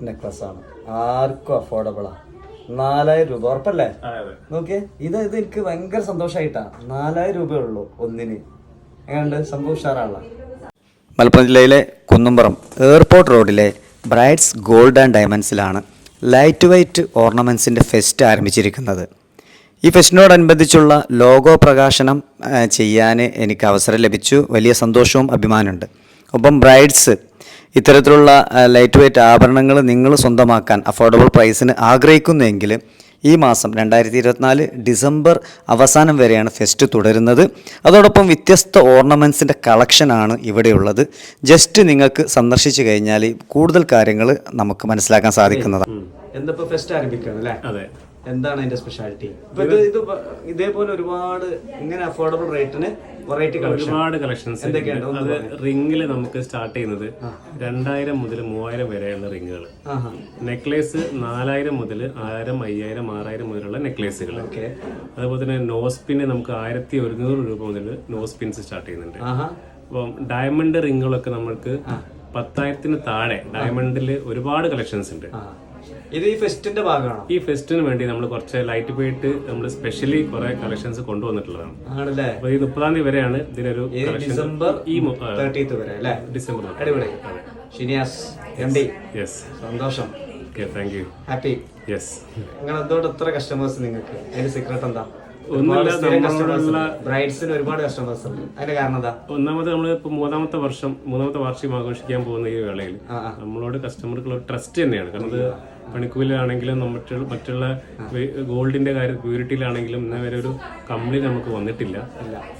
Wait necklace ആണ് ആർക്കും അഫോർഡബിളാ നാലായിരം രൂപ ഉറപ്പല്ലേ? നോക്കിയേ ഇത് ഇത് എനിക്ക് ഭയങ്കര സന്തോഷമായിട്ടാ നാലായിരം രൂപയേ ഉള്ളൂ ഒന്നിന്. എങ്ങനെയുണ്ട്? സംഭവം ഉഷാറാണല്ലോ മലപ്പുറം ജില്ലയിലെ കുന്നുംപുറം എയർപോർട്ട് റോഡിലെ ബ്രൈറ്റ്സ് ഗോൾഡ് ആൻഡ് ഡയമണ്ട്സിലാണ് ലൈറ്റ് വെയ്റ്റ് ഓർണമെൻസിന്റെ ഫെസ്റ്റ് ആരംഭിച്ചിരിക്കുന്നത്. ഈ ഫെസ്റ്റിനോടനുബന്ധിച്ചുള്ള ലോഗോ പ്രകാശനം ചെയ്യാൻ എനിക്ക് അവസരം ലഭിച്ചു. വലിയ സന്തോഷവും അഭിമാനമുണ്ട് ഒപ്പം ബ്രൈഡ്സ് ഇത്തരത്തിലുള്ള ലൈറ്റ് വെയ്റ്റ് ആഭരണങ്ങൾ നിങ്ങൾ സ്വന്തമാക്കാൻ അഫോർഡബിൾ പ്രൈസിന് ആഗ്രഹിക്കുന്നുവെങ്കിൽ ഈ മാസം രണ്ടായിരത്തി ഇരുപത്തിനാല് ഡിസംബർ അവസാനം വരെയാണ് ഫെസ്റ്റ് തുടരുന്നത്. അതോടൊപ്പം വ്യത്യസ്ത ഓർണമെന്റ്സിന്റെ കളക്ഷനാണ് ഇവിടെയുള്ളത്. ജസ്റ്റ് നിങ്ങൾക്ക് സന്ദർശിച്ചു കഴിഞ്ഞാൽ കൂടുതൽ കാര്യങ്ങൾ നമുക്ക് മനസ്സിലാക്കാൻ സാധിക്കുന്നതാണ്. എന്താ ഫെസ്റ്റ് ആരംഭിക്കണം അല്ലേ? അതെ. എന്താണ് അതിന്റെ സ്പെഷ്യാലിറ്റി ഇപ്പൊ ഇത് ഇത് ഇതേപോലെ ഒരുപാട് ഇങ്ങനെ അഫോർഡബിൾ റേറ്റിന് വെറൈറ്റി ഒരുപാട് കളക്ഷൻസ് അത് റിംഗിൽ നമുക്ക് സ്റ്റാർട്ട് ചെയ്യുന്നത് രണ്ടായിരം മുതൽ മൂവായിരം വരെയുള്ള റിങ്ങുകൾ നെക്ലേസ് നാലായിരം മുതൽ ആയിരം അയ്യായിരം ആറായിരം മുതലുള്ള നെക്ലേസുകൾ ഓക്കെ. അതുപോലെ തന്നെ നോസ് നോസ്പിന് നമുക്ക് ആയിരത്തി ഒരുന്നൂറ് രൂപ മുതൽ നോസ് പിൻസ് സ്റ്റാർട്ട് ചെയ്യുന്നുണ്ട്. അപ്പം ഡയമണ്ട് റിങ്ങുകളൊക്കെ നമ്മൾക്ക് പത്തായിരത്തിന് താഴെ ഡയമണ്ടിൽ ഒരുപാട് കളക്ഷൻസ് ഉണ്ട്. ഇത് ഈ ഫെസ്റ്റിന്റെ ഭാഗമാണ്? ഈ ഫെസ്റ്റിന് വേണ്ടി നമ്മൾ കുറച്ച് ലൈറ്റ് പോയിട്ട് നമ്മൾ സ്പെഷ്യലി കുറെ കളക്ഷൻസ് കൊണ്ടുവന്നിട്ടുള്ളതാണ്. ആണല്ലേ? അപ്പൊ ഈ മുപ്പതാം തീയതി വരെയാണ് ഇതിനൊരു ഡിസംബർ ഈ തേർട്ടീത്ത് വരെ അല്ലേ? ഡിസംബർ അടിപൊളി. ഷിനിയാസ് എം ഡി യെസ് സന്തോഷം. Okay thank you happy yes നിങ്ങൾ എന്തുകൊണ്ട് എത്ര കസ്റ്റമേഴ്സ് നിങ്ങൾക്ക്? അതിന്റെ സീക്രട്ട് എന്താ? ബ്രൈഡ്സിന് ഒരുപാട് കസ്റ്റമേഴ്സ് ഉണ്ട് അതിന്റെ കാരണം എന്താ ഒന്നാമത് നമ്മൾ ഇപ്പൊ മൂന്നാമത്തെ വർഷം മൂന്നാമത്തെ വാർഷികം ആഘോഷിക്കാൻ പോകുന്ന ഈ വേളയിൽ. നമ്മളോട് കസ്റ്റമർക്കുള്ള ഒരു ട്രസ്റ്റ് തന്നെയാണ്. കാരണം അത് പണിക്കൂലിലാണെങ്കിലും മറ്റുള്ള മറ്റുള്ള ഗോൾഡിന്റെ കാര്യം പ്യൂരിറ്റിയിലാണെങ്കിലും ഇന്നേ വരെ ഒരു കംപ്ലൈന്റ് നമുക്ക് വന്നിട്ടില്ല.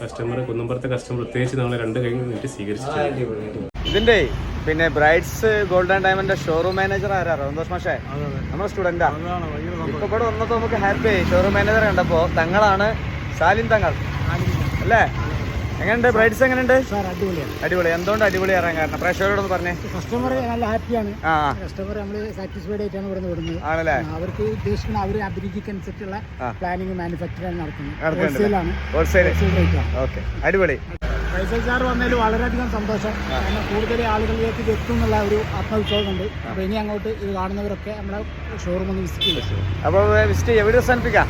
കസ്റ്റമർ കുന്നമ്പുറത്തെ കസ്റ്റമർ പ്രത്യേകിച്ച് നമ്മളെ രണ്ട് കൈ നീട്ടി സ്വീകരിച്ചിട്ടുണ്ട് ഇതിന്റെ പിന്നെ brides golden and diamond showroom manager ആരാ? സന്തോഷ് മാഷേ. നമ്മുടെ സ്റ്റുഡന്റാ. ഇപ്പൊ ഇവിടെ വന്നപ്പോ നമുക്ക് ഹാപ്പി. ഷോറൂം മാനേജർ കണ്ടപ്പോ തങ്ങളാണ് സാലിൻ തങ്ങൾ. അല്ലേ? എങ്ങനെയുണ്ട്? ബ്രൈഡ്സ് എങ്ങനെയുണ്ട്? അടിപൊളി. എന്തുകൊണ്ട് അടിപൊളി ഇറങ്ങാൻ കാരണം? പ്രേക്ഷകരോടൊന്ന് പറഞ്ഞേ. കസ്റ്റമർ നല്ല ഹാപ്പിയാണ്. കസ്റ്റമർ നമ്മൾ സാറ്റിസ്ഫൈഡ് ആയിട്ടാണ് ഇവിടെ വിടുന്നത്. ആണല്ലേ? അവർക്ക് ഉദ്ദേശിക്കുന്ന അവർ അഭിരുചിക്കനുസരിച്ചുള്ള പ്ലാനിങ് മാനുഫാക്ചറിംഗ് നടത്തുന്നത് ഹോൾസെയിലാണ് ഹോൾസെയിൽ ഓക്കെ അടിപൊളി. പ്രൈസൽ സാർ വന്നതിൽ വളരെയധികം സന്തോഷം. കാരണം കൂടുതൽ ആളുകളിലേക്ക് ഇത് എത്തും എന്നുള്ള ഒരു ആത്മവിശ്വാസമുണ്ട്. അപ്പോൾ ഇനി അങ്ങോട്ട് ഇത് കാണുന്നവരൊക്കെ നമ്മുടെ ഷോറൂം ഒന്ന് വിസിറ്റ് ചെയ്യും. അപ്പോൾ വിസിറ്റ് ചെയ്യാം. വീഡിയോ അവസാനിപ്പിക്കാം.